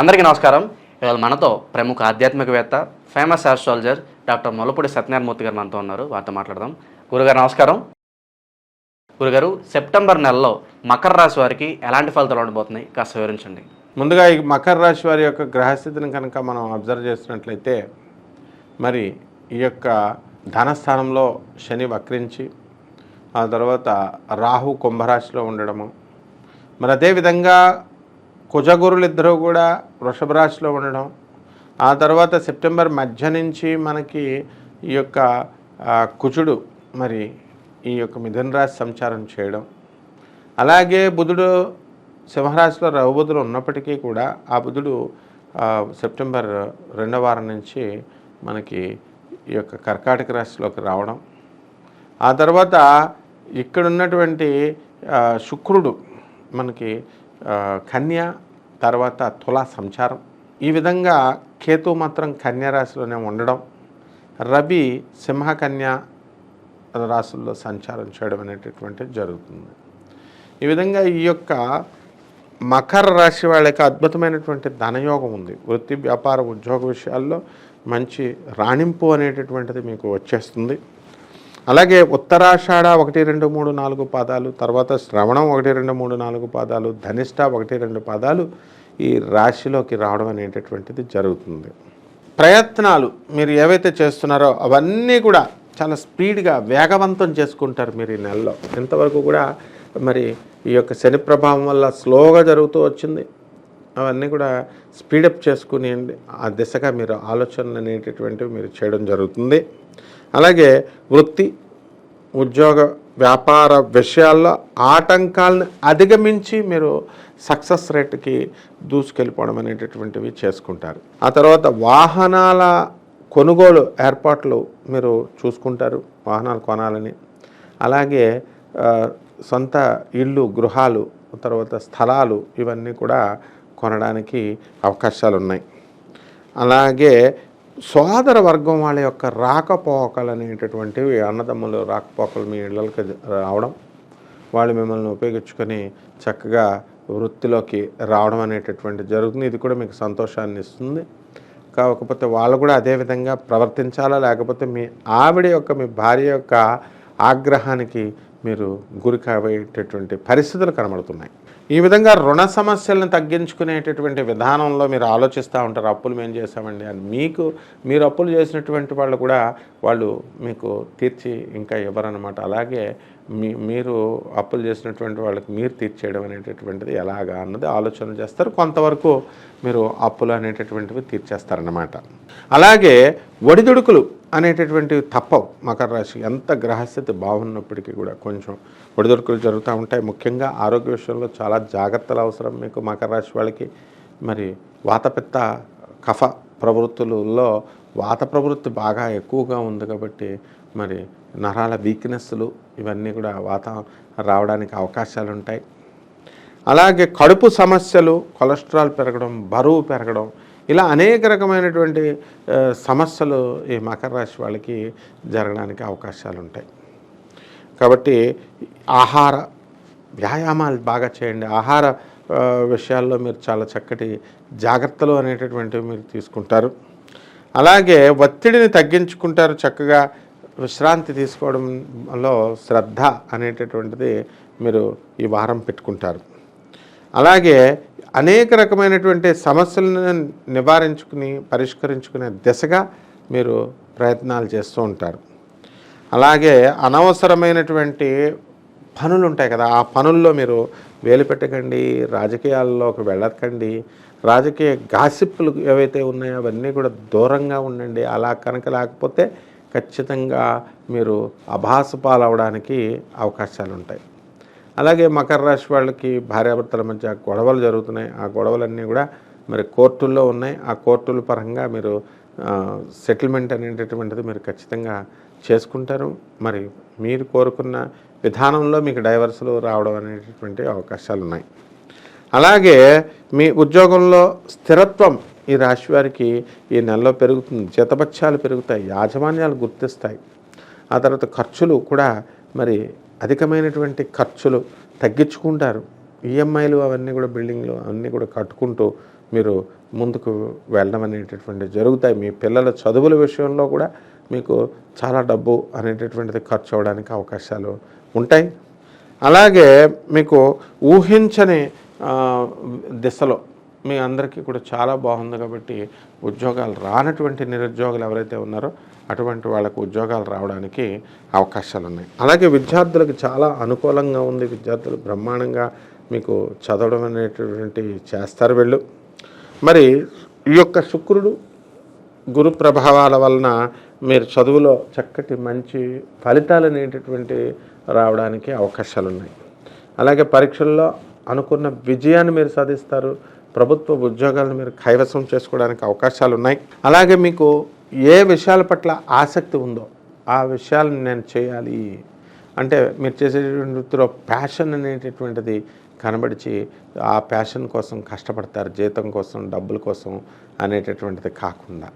అందరికీ నమస్కారం. ఇవాళ మనతో ప్రముఖ ఆధ్యాత్మికవేత్త famous astrologer doctor Molapudi Satyanarayanamurthy garu మనతో ఉన్నారు. వారితో మాట్లాడదాం. గురుగారు నమస్కారం. గురుగారు సెప్టెంబర్ నెలలో మకర రాశి వారికి ఎలాంటి ఫలితాలు ఉండబోతున్నాయి? కాస్త వివరించండి. ముందుగా ఈ మకర రాశి వారి యొక్క గ్రహస్థితిని కనుక మనం అబ్జర్వ్ చేసినట్లయితే మరి ఈ యొక్క ధనస్థానంలో శని వక్రించి ఆ తర్వాత రాహు కుంభరాశిలో ఉండడము. మరి అదేవిధంగా కుజగురులు ఇద్దరు కూడా వృషభ రాశిలో ఉండడం ఆ తర్వాత సెప్టెంబర్ మధ్య నుంచి మనకి ఈ యొక్క కుచుడు కుజుడు మరి ఈ యొక్క మిథున రాశి సంచారం చేయడం. అలాగే బుధుడు సింహరాశిలో రవబుధులు ఉన్నప్పటికీ కూడా ఆ బుధుడు సెప్టెంబర్ రెండవ వారం నుంచి మనకి ఈ యొక్క కర్కాటక రాశిలోకి రావడం. ఆ తర్వాత ఇక్కడ ఉన్నటువంటి శుక్రుడు మనకి కన్య తర్వాత తుల సంచారం. ఈ విధంగా కేతు మాత్రం కన్యారాశిలోనే ఉండడం రవి సింహకన్య రాశుల్లో సంచారం చేయడం అనేటటువంటిది జరుగుతుంది. ఈ విధంగా ఈ యొక్క మకర రాశి వాళ్ళకి అద్భుతమైనటువంటి ధనయోగం ఉంది. వృత్తి వ్యాపార ఉద్యోగ విషయాల్లో మంచి రాణింపు అనేటటువంటిది మీకు వచ్చేస్తుంది. అలాగే ఉత్తరాషాఢ ఒకటి రెండు మూడు నాలుగు పాదాలు తర్వాత శ్రవణం ఒకటి రెండు మూడు నాలుగు పాదాలు ధనిష్ట ఒకటి రెండు పాదాలు ఈ రాశిలోకి రావడం అనేటటువంటిది జరుగుతుంది. ప్రయత్నాలు మీరు ఏవైతే చేస్తున్నారో అవన్నీ కూడా చాలా స్పీడ్గా వేగవంతం చేసుకుంటారు మీరు ఈ నెలలో. ఇంతవరకు కూడా మరి ఈ యొక్క శని ప్రభావం వల్ల స్లోగా జరుగుతూ వచ్చింది. అవన్నీ కూడా స్పీడప్ చేసుకుని ఆ దిశగా మీరు ఆలోచనలు అనేటటువంటివి మీరు చేయడం జరుగుతుంది. అలాగే వృత్తి ఉద్యోగ వ్యాపార విషయాల్లో ఆటంకాలను అధిగమించి మీరు సక్సెస్ రేట్కి దూసుకెళ్ళిపోవడం అనేటటువంటివి చేసుకుంటారు. ఆ తర్వాత వాహనాల కొనుగోలు ఏర్పాట్లు మీరు చూసుకుంటారు వాహనాలు కొనాలని. అలాగే సొంత ఇళ్ళు గృహాలు తర్వాత స్థలాలు ఇవన్నీ కూడా కొనడానికి అవకాశాలు ఉన్నాయి అలాగే సోదర వర్గం వాళ్ళ యొక్క రాకపోకలు అనేటటువంటివి అన్నదమ్ములు రాకపోకలు మీ ఇళ్ళకి రావడం వాళ్ళు మిమ్మల్ని ఉపయోగించుకొని చక్కగా వృత్తిలోకి రావడం అనేటటువంటి జరుగుతుంది. ఇది కూడా మీకు సంతోషాన్ని ఇస్తుంది. కాకపోతే వాళ్ళు కూడా అదే విధంగా ప్రవర్తించాలా? లేకపోతే మీ ఆవిడ యొక్క మీ భార్య యొక్క ఆగ్రహానికి మీరు గురి కాబోయేటటువంటి పరిస్థితులు కనబడుతున్నాయి. ఈ విధంగా రుణ సమస్యలను తగ్గించుకునేటటువంటి విధానంలో మీరు ఆలోచిస్తూ ఉంటారు అప్పులు మేము చేసామండి అని. మీకు మీరు అప్పులు చేసినటువంటి వాళ్ళు కూడా వాళ్ళు మీకు తీర్చి ఇంకా ఇవ్వరన్నమాట. అలాగే మీ మీరు అప్పులు చేసినటువంటి వాళ్ళకి మీరు తీర్చేయడం అనేటటువంటిది ఎలాగా అన్నది ఆలోచన చేస్తారు. కొంతవరకు మీరు అప్పులు అనేటటువంటివి తీర్చేస్తారన్నమాట. అలాగే ఒడిదుడుకులు అనేటటువంటివి తప్పవు మకర రాశి. ఎంత గ్రహస్థితి బాగున్నప్పటికీ కూడా కొంచెం ఒడిదొడుకులు జరుగుతూ ఉంటాయి. ముఖ్యంగా ఆరోగ్య విషయంలో చాలా జాగ్రత్తలు అవసరం మీకు మకర రాశి వాళ్ళకి. మరి వాతపిత్త కఫ ప్రవృత్తులలో వాత ప్రవృత్తి బాగా ఎక్కువగా ఉంది కాబట్టి మరి నరాల వీక్నెస్లు ఇవన్నీ కూడా వాత రావడానికి అవకాశాలు ఉంటాయి. అలాగే కడుపు సమస్యలు కొలెస్ట్రాల్ పెరగడం బరువు పెరగడం ఇలా అనేక రకమైనటువంటి సమస్యలు ఈ మకర రాశి వాళ్ళకి జరగడానికి అవకాశాలు ఉంటాయి కాబట్టి ఆహార వ్యాయామాలు బాగా చేయండి. ఆహార విషయాల్లో మీరు చాలా చక్కటి జాగ్రత్తలు అనేటటువంటివి మీరు తీసుకుంటారు. అలాగే ఒత్తిడిని తగ్గించుకుంటారు చక్కగా. విశ్రాంతి తీసుకోవడంలో శ్రద్ధ అనేటటువంటిది మీరు ఈ వారం పెట్టుకుంటారు. అలాగే అనేక రకమైనటువంటి సమస్యలను నివారించుకుని పరిష్కరించుకునే దిశగా మీరు ప్రయత్నాలు చేస్తూ ఉంటారు. అలాగే అనవసరమైనటువంటి పనులు ఉంటాయి కదా ఆ పనుల్లో మీరు వేలు పెట్టకండి రాజకీయాల్లోకి వెళ్ళకండి రాజకీయ గాసిప్పులు ఏవైతే ఉన్నాయో అవన్నీ కూడా దూరంగా ఉండండి అలా కనుక లేకపోతే ఖచ్చితంగా మీరు అభాసపాలవడానికి అవకాశాలు ఉంటాయి అలాగే మకర రాశి వాళ్ళకి భార్యాభర్తల మధ్య గొడవలు జరుగుతున్నాయి. ఆ గొడవలన్నీ కూడా మరి కోర్టుల్లో ఉన్నాయి. ఆ కోర్టుల పరంగా మీరు సెటిల్మెంట్ అనేటటువంటిది మీరు ఖచ్చితంగా చేసుకుంటారు. మరి మీరు కోరుకున్న విధానంలో మీకు డైవర్సులు రావడం అనేటటువంటి అవకాశాలు ఉన్నాయి అలాగే మీ ఉద్యోగంలో స్థిరత్వం ఈ రాశి వారికి ఈ నెలలో పెరుగుతుంది. జీతభత్యాలు పెరుగుతాయి. యాజమాన్యాలు గుర్తిస్తాయి. ఆ తర్వాత ఖర్చులు కూడా మరి అధికమైనటువంటి ఖర్చులు తగ్గించుకుంటారు. ఈఎంఐలు అవన్నీ కూడా బిల్డింగ్లు అవన్నీ కూడా కట్టుకుంటూ మీరు ముందుకు వెళ్ళడం అనేటటువంటిది జరుగుతాయి. మీ పిల్లల చదువుల విషయంలో కూడా మీకు చాలా డబ్బు అనేటటువంటిది ఖర్చు అవ్వడానికి అవకాశాలు ఉంటాయి. అలాగే మీకు ఊహించని దిశలో మీ అందరికీ కూడా చాలా బాగుంది కాబట్టి ఉద్యోగాలు రానటువంటి నిరుద్యోగులు ఎవరైతే ఉన్నారో అటువంటి వాళ్ళకు ఉద్యోగాలు రావడానికి అవకాశాలు ఉన్నాయి. అలాగే విద్యార్థులకు చాలా అనుకూలంగా ఉంది. విద్యార్థులు బ్రహ్మాండంగా మీకు చదవడం అనేటటువంటి చేస్తారు వీళ్ళు. మరి ఈ యొక్క శుక్రుడు గురు ప్రభావాల వలన మీరు చదువులో చక్కటి మంచి ఫలితాలు అనేటటువంటి రావడానికి అవకాశాలు ఉన్నాయి. అలాగే పరీక్షల్లో అనుకున్న విజయాన్ని మీరు సాధిస్తారు. ప్రభుత్వ ఉద్యోగాలను మీరు కైవసం చేసుకోవడానికి అవకాశాలు ఉన్నాయి అలాగే మీకు ఏ విషయాల పట్ల ఆసక్తి ఉందో ఆ విషయాలను నేను చేయాలి అంటే మీరు చేసేటువంటి వృత్తిలో ప్యాషన్ అనేటటువంటిది కనబడిచి ఆ ప్యాషన్ కోసం కష్టపడతారు జీతం కోసం డబ్బుల కోసం అనేటటువంటిది కాకుండా.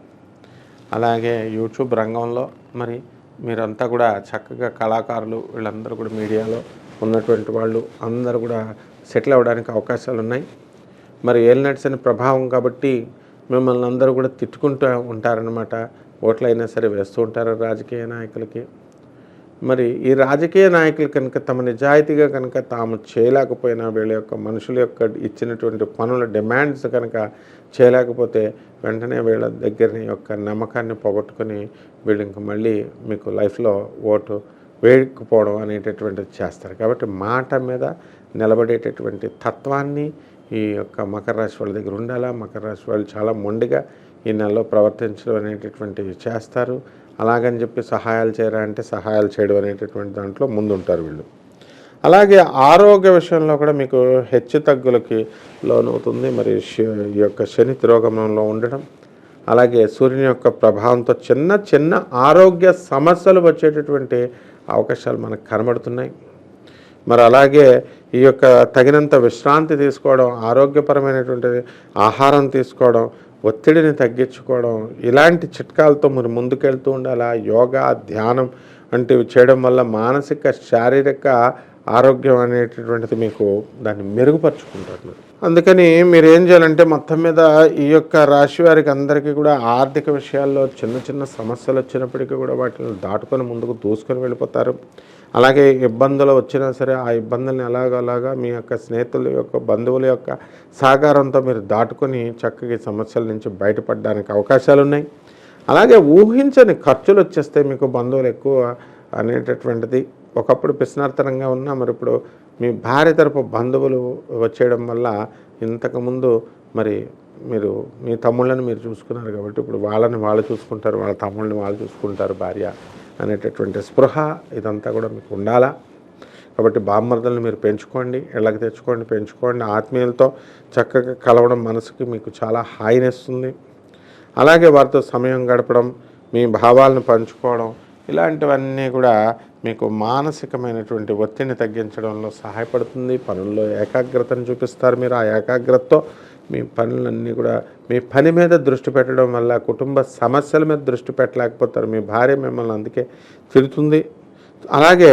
అలాగే యూట్యూబ్ రంగంలో మరి మీరంతా కూడా చక్కగా కళాకారులు వీళ్ళందరూ కూడా మీడియాలో ఉన్నటువంటి వాళ్ళు అందరూ కూడా సెటిల్ అవ్వడానికి అవకాశాలు ఉన్నాయి మరి ఏలినట్స్ ప్రభావం కాబట్టి మిమ్మల్ని అందరూ కూడా తిట్టుకుంటూ ఉంటారనమాట ఓట్లైనా సరే వేస్తూ ఉంటారు రాజకీయ నాయకులకి. మరి ఈ రాజకీయ నాయకులు కనుక తమ నిజాయితీగా కనుక తాము చేయలేకపోయినా వీళ్ళ యొక్క మనుషుల యొక్క ఇచ్చినటువంటి పనుల డిమాండ్స్ కనుక చేయలేకపోతే వెంటనే వీళ్ళ దగ్గర యొక్క నమ్మకాన్ని పోగొట్టుకొని వీళ్ళు ఇంక మళ్ళీ మీకు లైఫ్లో ఓటు వేయకపోవడం అనేటటువంటిది చేస్తారు. కాబట్టి మాట మీద నిలబడేటటువంటి తత్వాన్ని ఈ యొక్క మకర రాశి వాళ్ళ దగ్గర ఉండాలా? మకర రాశి వాళ్ళు చాలా మొండిగా ఈ నెలలో ప్రవర్తించడం అనేటటువంటివి చేస్తారు. అలాగని చెప్పి సహాయాలు చేయరా అంటే సహాయాలు చేయడం అనేటటువంటి దాంట్లో ముందుంటారు వీళ్ళు. అలాగే ఆరోగ్య విషయంలో కూడా మీకు హెచ్చు తగ్గులకి లోనవుతుంది. మరి శ- ఈ యొక్క శని తిరోగమనంలో ఉండడం అలాగే సూర్యుని యొక్క ప్రభావంతో చిన్న చిన్న ఆరోగ్య సమస్యలు వచ్చేటటువంటి అవకాశాలు మనకు కనబడుతున్నాయి. మరి అలాగే ఈ యొక్క తగినంత విశ్రాంతి తీసుకోవడం ఆరోగ్యపరమైనటువంటి ఆహారం తీసుకోవడం ఒత్తిడిని తగ్గించుకోవడం ఇలాంటి చిట్కాలతో మీరు ముందుకెళ్తూ ఉండాలి? యోగా ధ్యానం వంటివి చేయడం వల్ల మానసిక శారీరక ఆరోగ్యం అనేటటువంటిది మీకు దాన్ని మెరుగుపరుచుకుంటారు అందుకని మీరు ఏం చేయాలంటే మొత్తం మీద ఈ యొక్క రాశి వారికి అందరికీ కూడా ఆర్థిక విషయాల్లో చిన్న చిన్న సమస్యలు వచ్చినప్పటికీ కూడా వాటిని దాటుకొని ముందుకు దూసుకొని వెళ్ళిపోతారు. అలాగే ఇబ్బందులు వచ్చినా సరే ఆ ఇబ్బందుల్ని ఎలాగలాగా మీ యొక్క స్నేహితుల యొక్క బంధువుల యొక్క సహకారంతో మీరు దాటుకొని చక్కగా సమస్యల నుంచి బయటపడడానికి అవకాశాలు ఉన్నాయి. అలాగే ఊహించని ఖర్చులు వచ్చేస్తే మీకు బంధువులు ఎక్కువ అనేటటువంటిది ఒకప్పుడు పిస్నార్తనంగా ఉన్నా మరి ఇప్పుడు మీ భార్య తరపు బంధువులు వచ్చేయడం వల్ల ఇంతకుముందు మరి మీరు మీ తమ్ముళ్ళని మీరు చూసుకున్నారు కాబట్టి ఇప్పుడు వాళ్ళని వాళ్ళు చూసుకుంటారు వాళ్ళ తమ్ముళ్ళని వాళ్ళు చూసుకుంటారు భార్య అనేటటువంటి స్పృహ ఇదంతా కూడా మీకు ఉండాలా? కాబట్టి బామ్మర్దలను మీరు పెంచుకోండి ఇళ్ళకి తెచ్చుకోండి పెంచుకోండి. ఆత్మీయులతో చక్కగా కలవడం మనసుకి మీకు చాలా హాయినిస్తుంది. అలాగే వారితో సమయం గడపడం మీ భావాలను పంచుకోవడం ఇలాంటివన్నీ కూడా మీకు మానసికమైనటువంటి ఒత్తిడిని తగ్గించడంలో సహాయపడుతుంది. పనుల్లో ఏకాగ్రతను చూపిస్తారు మీరు. ఆ ఏకాగ్రతతో మీ పనులన్నీ కూడా మీ పని మీద దృష్టి పెట్టడం వల్ల కుటుంబ సమస్యల మీద దృష్టి పెట్టలేకపోతారు. మీ భార్య మిమ్మల్ని అందుకే తిడుతుంది. అలాగే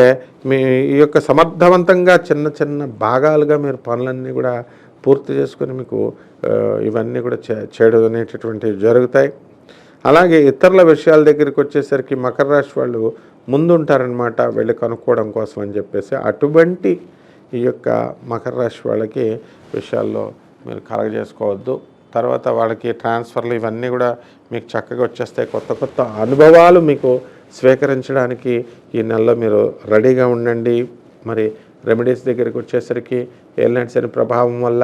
మీ ఈ యొక్క సమర్థవంతంగా చిన్న చిన్న భాగాలుగా మీరు పనులన్నీ కూడా పూర్తి చేసుకొని మీకు ఇవన్నీ కూడా చే చేయడం అనేటటువంటివి జరుగుతాయి. అలాగే ఇతరుల విషయాల దగ్గరికి వచ్చేసరికి మకర రాశి వాళ్ళు ముందుంటారనమాట వెళ్ళి కనుక్కోవడం కోసం అని చెప్పేసి. అటువంటి ఈ యొక్క మకర రాశి వాళ్ళకి విషయాల్లో మీరు కలగజేసుకోవద్దు. తర్వాత వాళ్ళకి ట్రాన్స్ఫర్లు ఇవన్నీ కూడా మీకు చక్కగా వచ్చేస్తాయి. కొత్త కొత్త అనుభవాలు మీకు స్వీకరించడానికి ఈ నెలలో మీరు రెడీగా ఉండండి. మరి రెమెడీస్ దగ్గరికి వచ్చేసరికి ఏలినటి శని ప్రభావం వల్ల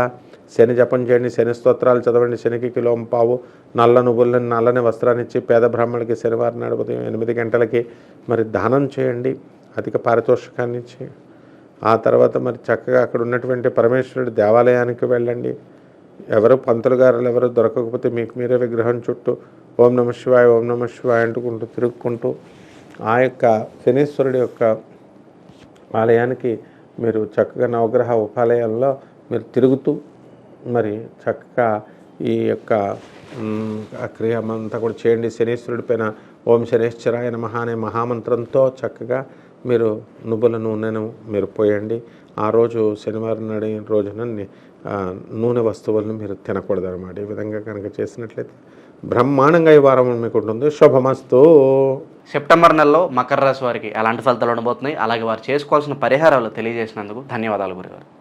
శని జపం చేయండి శని స్తోత్రాలు చదవండి శనికి కిలోం పావు నల్ల నువ్వులని నల్లని వస్త్రాన్ని ఇచ్చి పేద బ్రాహ్మణులకి శనివారం నాడు ఉదయం ఎనిమిది గంటలకి మరి దానం చేయండి. అధిక పారితోషికాన్ని ఇచ్చి ఆ తర్వాత మరి చక్కగా అక్కడ ఉన్నటువంటి పరమేశ్వరుడు దేవాలయానికి వెళ్ళండి. ఎవరు పంతులు గారులు ఎవరు దొరకకపోతే మీకు మీరే విగ్రహం చుట్టూ ఓం నమ శివాయ ఓం నమ శివాయ అంటుకుంటూ తిరుగుకుంటూ ఆ యొక్క శనీశ్వరుడి యొక్క ఆలయానికి మీరు చక్కగా నవగ్రహ ఉపాలయంలో మీరు తిరుగుతూ మరి చక్కగా ఈ యొక్క క్రియమంతా కూడా చేయండి. శనీశ్వరుడి పైన ఓం శనేశ్వరాయ నమః అనే మహామంత్రంతో చక్కగా మీరు నువ్వుల నూనెను మీరు పోయండి. ఆ రోజు శనివారం నాడే రోజున నూనె వస్తువులను మీరు తినకూడదు అనమాట ఈ విధంగా కనుక చేసినట్లయితే బ్రహ్మాండంగా ఈ వారం మీకు ఉంటుంది. శుభమస్తు. సెప్టెంబర్ నెలలో మకర రాశి వారికి ఎలాంటి ఫలితాలు ఉండబోతున్నాయి? అలాగే వారు చేసుకోవాల్సిన పరిహారాలు తెలియజేసినందుకు ధన్యవాదాలు గురుగారు.